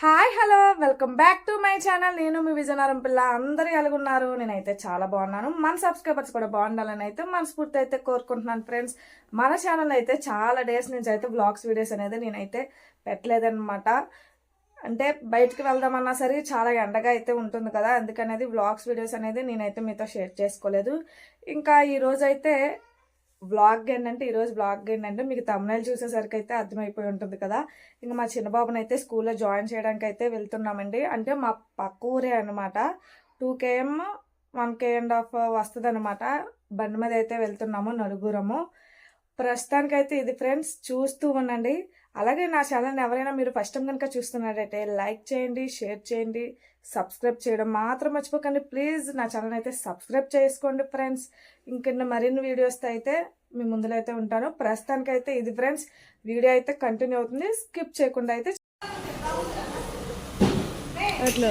Hi hello. Welcome back to my channel. నేను మీ విజయనగరం పిల్ల. అందరూ ఎలాగున్నారు? నేనైతే చాలా బాగున్నాను. మన సబ్స్క్రైబర్స్ కూడా బాగుండాలని అయితే మనస్ఫూర్తి అయితే కోరుకుంటున్నాను ఫ్రెండ్స్ మన ఛానల్ అయితే చాలా డేస్ నుంచి అయితే బ్లాగ్స్ వీడియోస్ అనేది నేనైతే పెట్టలేదన్నమాట. అంటే బయటికి వెళ్దామన్నా సరే చాలా ఎండగా అయితే ఉంటుంది కదా. అందుకనేది వ్లాగ్స్ వీడియోస్ అనేది నేనైతే మీతో షేర్ చేసుకోలేదు. ఇంకా ఈరోజైతే బ్లాగ్ ఏంటంటే ఈరోజు బ్లాగ్ ఏంటంటే మీకు తమిళ చూసేసరికి అయితే అర్థమైపోయి ఉంటుంది కదా. ఇంకా మా చిన్నబాబుని అయితే స్కూల్లో జాయిన్ చేయడానికి అయితే వెళ్తున్నామండి. అంటే మా పక్క ఊరే అనమాట two KM one K and half వస్తుంది అనమాట బండి మీద అయితే వెళ్తున్నాము నలుగురము. ప్రస్తుతానికైతే ఇది ఫ్రెండ్స్ చూస్తూ ఉండండి. అలాగే నా ఛానల్ని ఎవరైనా మీరు ఫస్ట్ టైం కనుక చూస్తున్నారైతే లైక్ చేయండి షేర్ చేయండి సబ్స్క్రైబ్ చేయడం మాత్రం మర్చిపోకండి. ప్లీజ్ నా ఛానల్ అయితే సబ్స్క్రైబ్ చేసుకోండి ఫ్రెండ్స్. ఇంకెన్న మరిన్ని వీడియోస్తో అయితే మీ ముందులో అయితే ఉంటాను. ప్రస్తుతానికైతే ఇది ఫ్రెండ్స్. వీడియో అయితే కంటిన్యూ అవుతుంది. స్కిప్ చేయకుండా అయితే అట్లా.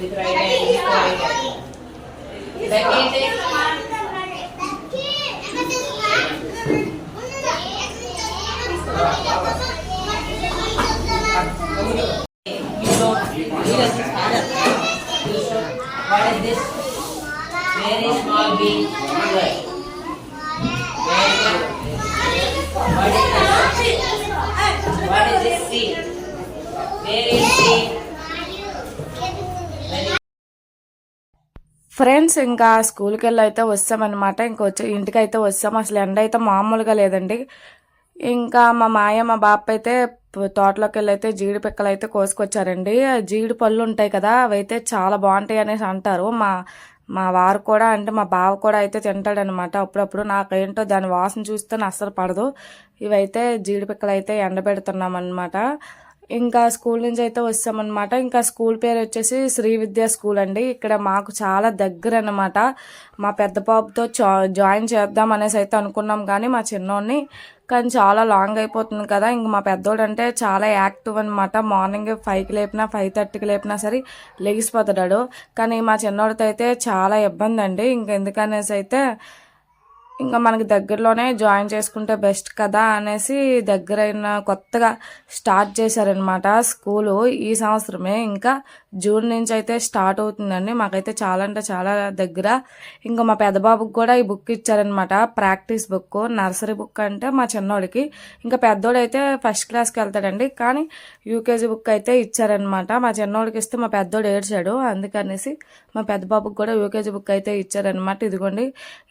with right hand is right What is this? Very small being. What is this? What is this? Friends ఇంకా స్కూల్కి వెళ్ళి అయితే వస్తామన్నమాట. ఇంకా వచ్చి ఇంటికి అయితే వస్తాం. అసలు ఎండ అయితే మామూలుగా లేదండి. ఇంకా మా మాయ మా బాప అయితే తోటలోకి వెళ్ళి అయితే జీడి పిక్కలు అయితే కోసుకొచ్చారండి. జీడి పళ్ళు ఉంటాయి కదా అవి అయితే చాలా బాగుంటాయి అనేసి అంటారు. మా మా వారు కూడా అంటే మా బావ కూడా అయితే తింటాడనమాట అప్పుడప్పుడు నాకేంటో దాని వాసన చూస్తే అస్సలు పడదు. ఇవైతే జీడిపిక్కలు అయితే ఎండబెడుతున్నాం అనమాట ఇంకా స్కూల్ నుంచి అయితే వస్తామన్నమాట. ఇంకా స్కూల్ పేరు వచ్చేసి శ్రీ విద్యా స్కూల్ అండి. ఇక్కడ మాకు చాలా దగ్గర అనమాట మా పెద్ద పాపతో జా- జాయిన్ చేద్దాం అనేసి అయితే అనుకున్నాం కానీ మా చిన్నోడిని కానీ చాలా లాంగ్ అయిపోతుంది కదా. ఇంక మా పెద్దోడు అంటే చాలా యాక్టివ్ అనమాట మార్నింగ్ ఫైవ్కి లేపినా ఫైవ్ థర్టీకి లేపినా సరే లెగిసిపోతాడు కానీ మా చిన్నోడితో అయితే చాలా ఇబ్బంది అండి ఇంక ఎందుకనేసి అయితే ఇంకా మనకి దగ్గరలోనే జాయిన్ చేసుకుంటే బెస్ట్ కదా అనేసి దగ్గరైన కొత్తగా స్టార్ట్ చేశారనమాట స్కూలు ఈ సంవత్సరమే. ఇంకా జూన్ నుంచి అయితే స్టార్ట్ అవుతుందండి. మాకైతే చాలా అంటే చాలా దగ్గర. ఇంకా మా పెద్దబాబుకి కూడా ఈ బుక్ ఇచ్చారనమాట ప్రాక్టీస్ బుక్ నర్సరీ బుక్ అంటే మా చిన్నోడికి. ఇంకా పెద్దోడు అయితే ఫస్ట్ క్లాస్కి వెళ్తాడండి. కానీ యూకేజీ బుక్ అయితే ఇచ్చారనమాట మా చిన్నోడికి ఇస్తే మా పెద్దోడు ఏడ్చాడు. అందుకనేసి మా పెద్ద బాబుకి కూడా యూకేజీ బుక్ అయితే ఇచ్చారనమాట ఇదిగోండి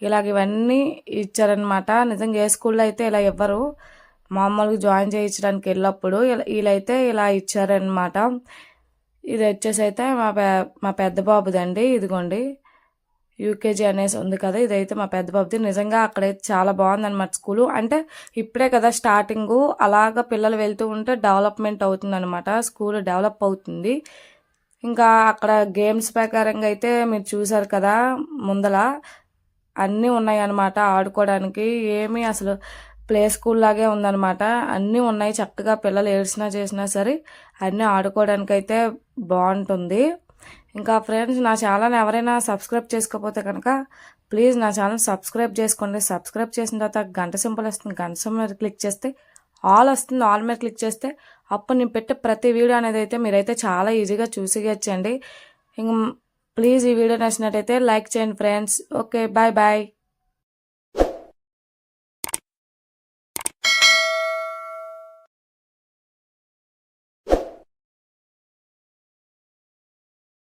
ఇలాగ ఇవన్నీ ఇచ్చారనమాట నిజంగా ఏ స్కూల్లో అయితే ఇలా ఇవ్వరు మామూలుగా జాయిన్ చేయించడానికి వెళ్ళినప్పుడు వీళ్ళైతే ఇలా ఇచ్చారనమాట ఇది వచ్చేసి అయితే మా పే మా పెద్ద బాబుదండి ఇదిగోండి. యూకేజీ అనేసి ఉంది కదా ఇదైతే మా పెద్ద బాబుది. నిజంగా అక్కడైతే చాలా బాగుందన్నమాట స్కూలు. అంటే ఇప్పుడే కదా స్టార్టింగు. అలాగా పిల్లలు వెళ్తూ ఉంటే డెవలప్మెంట్ అవుతుంది అనమాట స్కూల్ డెవలప్ అవుతుంది. ఇంకా అక్కడ గేమ్స్ ప్రకారంగా అయితే మీరు చూసారు కదా ముందల. అన్నీ ఉన్నాయన్నమాట ఆడుకోవడానికి. ఏమీ అసలు ప్లే స్కూల్ లాగే ఉందన్నమాట. అన్నీ ఉన్నాయి చక్కగా పిల్లలు ఏడ్చినా చేసినా సరే అన్నీ ఆడుకోవడానికి అయితే బాగుంటుంది. ఇంకా ఫ్రెండ్స్ నా ఛానల్ ఎవరైనా సబ్స్క్రైబ్ చేసుకోకపోతే కనుక ప్లీజ్ నా ఛానల్ సబ్స్క్రైబ్ చేసుకోండి. సబ్స్క్రైబ్ చేసిన తర్వాత గంట సింపుల్ వస్తుంది. గంట సింపుల్ క్లిక్ చేస్తే ఆల్ వస్తుంది. ఆల్ మీద క్లిక్ చేస్తే అప్పుడు నేను పెట్టే ప్రతి వీడియో అనేది అయితే మీరైతే చాలా ఈజీగా చూసిగచ్చండి ఇంక ప్లీజ్ ఈ వీడియో నచ్చినట్టయితే లైక్ చేయండి ఫ్రెండ్స్. Okay bye bye.